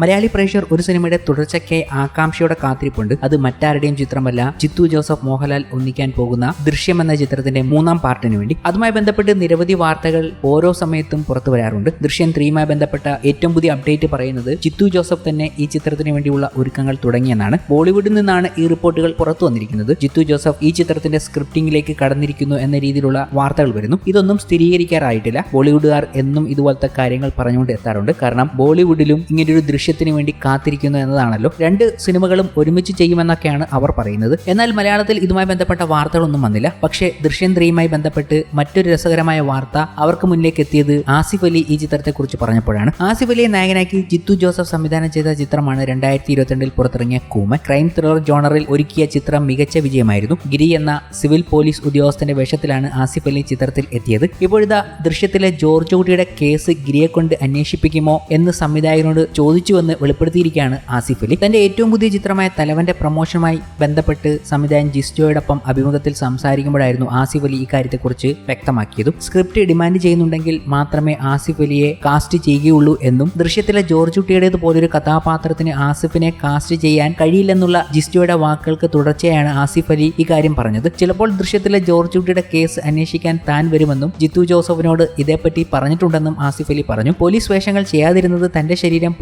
മലയാളി പ്രേക്ഷകർ ഒരു സിനിമയുടെ തുടർച്ചയ്ക്കായി ആകാംക്ഷയോടെ കാത്തിരിപ്പുണ്ട്. അത് മറ്റാരുടെയും ചിത്രമല്ല ചിത്തു ജോസഫ് മോഹൻലാൽ ഒന്നിക്കാൻ പോകുന്ന ദൃശ്യം എന്ന ചിത്രത്തിന്റെ മൂന്നാം പാർട്ടിന് വേണ്ടി. അതുമായി ബന്ധപ്പെട്ട് നിരവധി വാർത്തകൾ ഓരോ സമയത്തും പുറത്തു വരാറുണ്ട്. ദൃശ്യം ത്രീയുമായി ബന്ധപ്പെട്ട ഏറ്റവും പുതിയ അപ്ഡേറ്റ് പറയുന്നത് ചിത്തു ജോസഫ് തന്നെ ഈ ചിത്രത്തിന് വേണ്ടിയുള്ള ഒരുക്കങ്ങൾ തുടങ്ങിയെന്നാണ്. ബോളിവുഡിൽ നിന്നാണ് ഈ റിപ്പോർട്ടുകൾ പുറത്തു വന്നിരിക്കുന്നത്. ചിത്തു ജോസഫ് ഈ ചിത്രത്തിന്റെ സ്ക്രിപ്റ്റിംഗിലേക്ക് കടന്നിരിക്കുന്നു എന്ന രീതിയിലുള്ള വാർത്തകൾ വരുന്നു. ഇതൊന്നും സ്ഥിരീകരിക്കാറായിട്ടില്ല. ബോളിവുഡുകാർ എന്നും ഇതുപോലത്തെ കാര്യങ്ങൾ പറഞ്ഞുകൊണ്ട് എത്താറുണ്ട്. കാരണം ബോളിവുഡിലും ഇങ്ങനൊരു ദൃശ്യത്തിന് വേണ്ടി കാത്തിരിക്കുന്നു എന്നതാണല്ലോ. രണ്ട് സിനിമകളും ഒരുമിച്ച് ചെയ്യുമെന്നൊക്കെയാണ് അവർ പറയുന്നത്. എന്നാൽ മലയാളത്തിൽ ഇതുമായി ബന്ധപ്പെട്ട വാർത്തകളൊന്നും വന്നില്ല. പക്ഷേ ദൃശ്യം ത്രീയുമായി ബന്ധപ്പെട്ട് മറ്റൊരു രസകരമായ വാർത്ത അവർക്ക് മുന്നിലേക്ക് എത്തിയത് ആസിഫ് അലി ഈ ചിത്രത്തെക്കുറിച്ച് പറഞ്ഞപ്പോഴാണ്. ആസിഫ് അലിയെ നായകനാക്കി ജിത്തു ജോസഫ് സംവിധാനം ചെയ്ത ചിത്രമാണ് രണ്ടായിരത്തി ഇരുപത്തിരണ്ടിൽ പുറത്തിറങ്ങിയ കൂമൻ. ക്രൈം ത്രില്ലർ ജോണറിൽ ഒരുക്കിയ ചിത്രം മികച്ച വിജയമായിരുന്നു. ഗിരി എന്ന സിവിൽ പോലീസ് ഉദ്യോഗസ്ഥന്റെ വേഷത്തിലാണ് ആസിഫ് അലി ചിത്രത്തിൽ എത്തിയത്. ഇപ്പോഴിതാ ദൃശ്യത്തിലെ ജോർജ് കുട്ടിയുടെ കേസ് ഗിരിയെ കൊണ്ട് അന്വേഷിപ്പിക്കുമോ എന്ന് സംവിധായകനോട് ചോദിച്ചുവെന്ന് വെളിപ്പെടുത്തിയിരിക്കുകയാണ് ആസിഫ് അലി. തന്റെ ഏറ്റവും പുതിയ ചിത്രമായ തലവന്റെ പ്രൊമോഷനുമായി ബന്ധപ്പെട്ട് സംവിധായകൻ ജിസ്റ്റോയോടൊപ്പം അഭിമുഖത്തിൽ സംസാരിക്കുമ്പോഴായിരുന്നു ആസിഫ് അലി ഇക്കാര്യത്തെക്കുറിച്ച് വ്യക്തമാക്കിയതും. സ്ക്രിപ്റ്റ് ഡിമാൻഡ് ചെയ്യുന്നുണ്ടെങ്കിൽ മാത്രമേ ആസിഫ് അലിയെ കാസ്റ്റ് ചെയ്യുകയുള്ളൂ എന്നും ദൃശ്യത്തിലെ ജോർജ് കുട്ടിയുടേത് പോലൊരു കഥാപാത്രത്തിന് ആസിഫിനെ കാസ്റ്റ് ചെയ്യാൻ കഴിയില്ലെന്നുള്ള ജിസ്റ്റോയുടെ വാക്കുകൾക്ക് തുടർച്ചയാണ് ആസിഫ് അലി ഇക്കാര്യം പറഞ്ഞത്. ചിലപ്പോൾ ദൃശ്യത്തിലെ ജോർജ് കുട്ടിയുടെ കേസ് അന്വേഷിക്കാൻ താൻ വരുമെന്നും ജിത്തു ജോസഫിനോട് ഇതേപ്പറ്റി പറഞ്ഞിട്ടുണ്ടെന്നും ആസിഫ് അലി പറഞ്ഞു. പോലീസ് വേഷങ്ങൾ ചെയ്യാതിരുന്നത് തന്റെ ശരീരം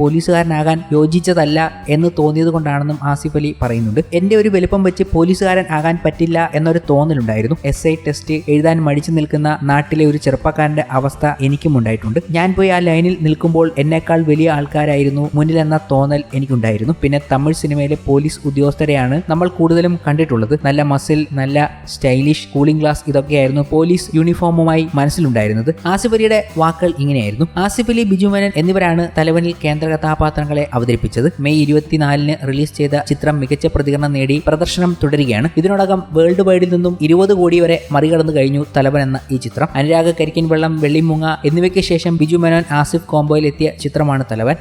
പോലീസുകാരനാകാൻ യോജിച്ചതല്ല എന്ന് തോന്നിയത് കൊണ്ടാണെന്നും ആസിഫ് അലി പറയുന്നുണ്ട്. എന്റെ ഒരു വലുപ്പം വെച്ച് പോലീസുകാരൻ ആകാൻ പറ്റില്ല എന്നൊരു തോന്നലുണ്ടായിരുന്നു. എസ് ഐ ടെസ്റ്റ് എഴുതാൻ മടിച്ചു നിൽക്കുന്ന നാട്ടിലെ ഒരു ചെറുപ്പക്കാരന്റെ അവസ്ഥ എനിക്കും ഉണ്ടായിട്ടുണ്ട് ഞാൻ പോയി ആ ലൈനിൽ നിൽക്കുമ്പോൾ എന്നേക്കാൾ വലിയ ആൾക്കാരായിരുന്നു മുന്നിലെന്ന തോന്നൽ എനിക്കുണ്ടായിരുന്നു. പിന്നെ തമിഴ് സിനിമയിലെ പോലീസ് ഉദ്യോഗസ്ഥരെയാണ് നമ്മൾ കൂടുതലും കണ്ടിട്ടുള്ളത്. നല്ല മസിൽ നല്ല സ്റ്റൈലിഷ് കൂളിംഗ് ഗ്ലാസ് ഇതൊക്കെയായിരുന്നു പോലീസ് യൂണിഫോമുമായി മനസ്സിലുണ്ടായിരുന്നത്. ആസിഫ് അലിയുടെ വാക്കുകൾ ഇങ്ങനെയായിരുന്നു. ആസിഫ് അലി ബിജു എന്നിവരാണ് തലവനിൽ കേന്ദ്ര കഥാപാത്രങ്ങളെ അവതരിപ്പിച്ചത് മെയ് ഇരുപത്തിനാലിന് റിലീസ് ചെയ്ത ചിത്രം മികച്ച പ്രതികരണം നേടി പ്രദർശനം തുടരുകയാണ്. ഇതിനോടകം വേൾഡ് വൈഡിൽ നിന്നും ഇരുപത് കോടി വരെ മറികടന്നു കഴിഞ്ഞു തലവൻ എന്ന ഈ ചിത്രം. അനുരാഗ് കരിക്കിൻ വെള്ളം വെള്ളിമുങ്ങ എന്നിവയ്ക്ക് ശേഷം ബിജു മേനോൻ ആസിഫ് കോംബോയിൽ എത്തിയ ചിത്രമാണ് തലവൻ.